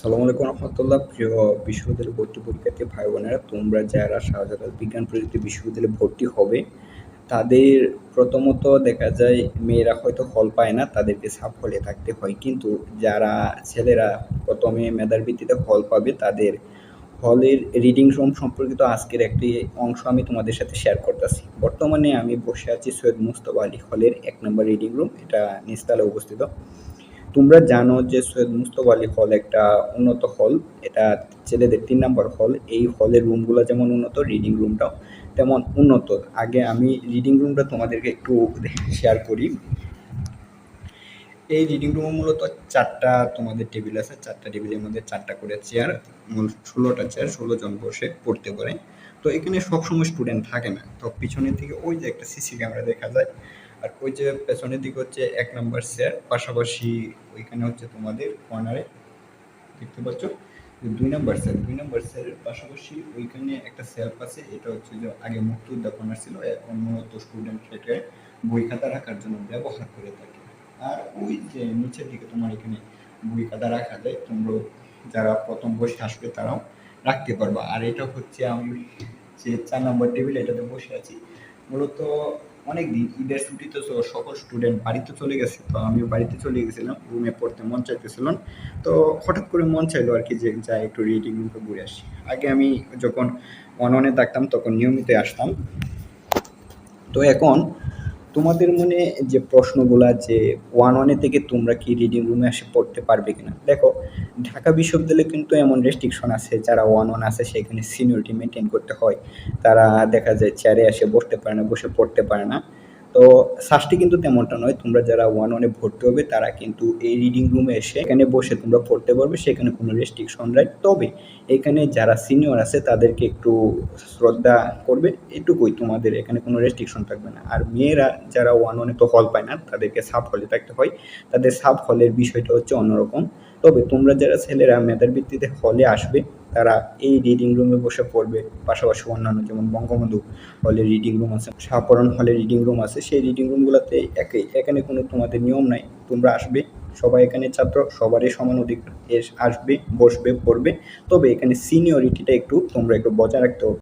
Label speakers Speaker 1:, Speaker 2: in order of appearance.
Speaker 1: সালামু আলাইকুম রহমতুল্লাহ। প্রিয় বিশ্ববিদ্যালয় ভর্তি পরীক্ষার্থী ভাই বোনেরা তোমরা যারা শাহজালাল বিজ্ঞান প্রযুক্তি বিশ্ববিদ্যালয়ে ভর্তি হবে, তাদের প্রথমত দেখা যায় মেয়েরা হয়তো হল পায় না, তাদেরকে হলে থাকতে হয়। কিন্তু যারা ছেলেরা প্রথমে মেধার ভিত্তিতে হল পাবে, তাদের হলের রিডিং রুম সম্পর্কিত আজকের একটি অংশ আমি তোমাদের সাথে শেয়ার করতেছি। বর্তমানে আমি বসে আছি সৈয়দ মুস্তফা আলী হলের এক নম্বর রিডিং রুম এটা নিস্তালে অবস্থিত। তোমরা জানো যে সৈয়দ মুস্তফা আলী হল একটা উন্নত হল এটা ছেলেদের তিন নম্বর হল এই হলের রুমগুলো যেমন উন্নত রিডিং রুমটাও তেমন উন্নত। আগে আমি রিডিং রুমটা তোমাদেরকে একটু শেয়ার করি। এই রিডিং রুমে মূলত চারটা তোমাদের টেবিল আছে। চারটা টেবিলের মধ্যে চারটা করে চেয়ার ষোলোটা চেয়ার ষোলো জন বসে পড়তে পারে। তো এখানে সবসময় স্টুডেন্ট থাকে না। তো পিছনের দিকে ওই যে একটা সিসি ক্যামেরা দেখা যায়। আর ওই যে পেছনের দিকে হচ্ছে এক নম্বর স্যার পাশাপাশি ওইখানে হচ্ছে তোমাদের কর্নারে দেখতে পাচ্ছ? দুই নম্বর স্যার দুই নম্বর স্যারের পাশাপাশি ওইখানে একটা সেলফ আছে, এটা হচ্ছে যে আগে মুক্তিযোদ্ধা কর্নার ছিল, এখন মূলত স্টুডেন্ট এটাকে বই খাতা রাখার জন্য ব্যবহার করে থাকে। আর ওই যে নিচের দিকে তোমার এখানে বই খাতা রাখা যায়, তোমরা যারা প্রথম বসে আসবে তারাও রাখতে পারবা। আর এটা হচ্ছে আমি যে চার নম্বর টেবিল এটাতে বসে আছি মূলত অনেক দিন ঈদের ছুটিতে তো সকল স্টুডেন্ট বাড়িতে চলে গেছে, তো আমিও বাড়িতে চলে গেছিলাম রুমে পড়তে মন চাইতেছিলাম তো হঠাৎ করে মন চাইলো আর কি যে যাই একটু রিডিং রুমে ঘুরে আসি। আগে আমি যখন অননে থাকতাম তখন নিয়মিত আসতাম। তো এখন তোমাদের মনে যে প্রশ্নগুলা যে ওয়ান ওয়ানে থেকে তোমরা কি রিডিং রুমে এসে পড়তে পারবে কিনা? দেখো, ঢাকা বিশ্ববিদ্যালয়ে কিন্তু এমন রেস্ট্রিকশন আছে, যারা ওয়ান ওয়ান আছে সেখানে সিনিয়রিটি মেনটেন করতে হয়। তারা দেখা যায় চেয়ারে এসে বসতে পারে না, বসে পড়তে পারে না। তো সাসটি কিন্তু তেমনটা নয়, তোমরা যারা ওয়ান ওয়ানে ভর্তি হবে তারা কিন্তু এই রিডিং রুমে এসে এখানে বসে তোমরা পড়তে পারবে, সেখানে কোনো রেস্ট্রিকশন নাই। তবে এখানে যারা সিনিয়র আছে তাদেরকে একটু শ্রদ্ধা করবে, এটুকুই তোমাদের, এখানে কোনো রেস্ট্রিকশন থাকবে না। আর মেয়েরা যারা ওয়ান ওয়ানে তো হল পায় না, তাদেরকে সাব হলে থাকতে হয়। তাদের সাব হলের বিষয়টা হচ্ছে অন্যরকম। তবে তোমরা যারা ছেলেরা মেধার ভিত্তিতে হলে আসবে তারা এই রিডিং রুমে বসে পড়বে, পাশাপাশি অন্যান্য যেমন বঙ্গবন্ধু হলে রিডিং রুম আছে সাহাপরণ হলে রিডিং রুম আছে, সেই রিডিং রুমগুলোতে একই এখানে কোনো তোমাদের নিয়ম নাই, তোমরা আসবে, সবাই এখানে ছাত্র, সবারই সমান অধিকার আসবে, বসবে, পড়বে, তবে এখানে সিনিয়রিটিটা একটু তোমরা একটু বজায় রাখতে হবে।